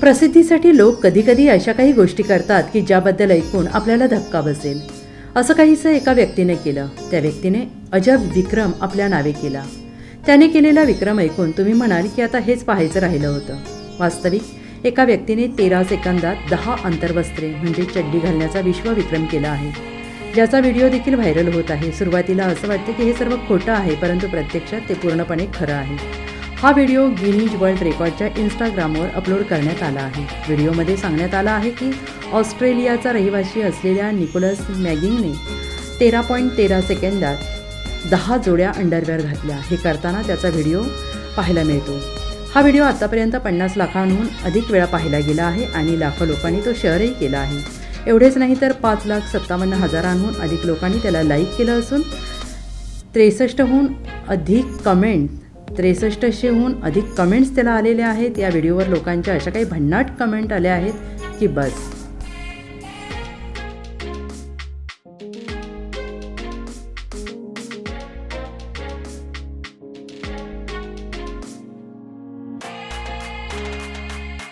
प्रसिद्धीसाठी लोक कधीकधी अशा काही गोष्टी करतात की ज्याबद्दल ऐकून आपल्याला धक्का बसेल. असं काहीसं एका व्यक्तीने केलं. त्या व्यक्तीने अजब विक्रम आपल्या नावे केला. त्याने केलेला विक्रम ऐकून तुम्ही म्हणाल की आता हेच पाहायचं राहिलं होतं. वास्तविक एका व्यक्तीने तेरा सेकंदात दहा अंतर्वस्त्रे म्हणजे चड्डी घालण्याचा विश्वविक्रम केला आहे. ज्याचा व्हिडिओ देखील व्हायरल होत आहे. सुरुवातीला असं वाटतं की हे सर्व खोटं आहे परंतु प्रत्यक्षात ते पूर्णपणे खरं आहे. हा व्हिडिओ गिनीज वर्ल्ड रेकॉर्डच्या इंस्टाग्रामवर अपलोड करण्यात आला आहे. व्हिडिओमध्ये सांगण्यात आलं आहे की ऑस्ट्रेलियाचा रहिवासी असलेल्या निकोलस मॅगिंगने तेरा पॉईंट तेरा सेकंदात दहा जोड्या अंडरवेअर घातल्या. हे करताना त्याचा व्हिडिओ पाहायला मिळतो. हा व्हिडिओ आतापर्यंत पन्नास लाखांहून अधिक वेळा पाहिला गेला आहे आणि लाखो लोकांनी तो शेअरही केला आहे. एवढेच नाही तर पाच लाख सत्तावन्न हजारांहून अधिक लोकांनी त्याला लाईक केलं असून त्रेसष्टहून अधिक कमेंट त्रेसष्टशेहून अधिक कमेंट्स त्याला आलेल्या आहेत. या व्हिडिओवर लोकांच्या अशा काही भन्नाट कमेंट आल्या आहेत की बस.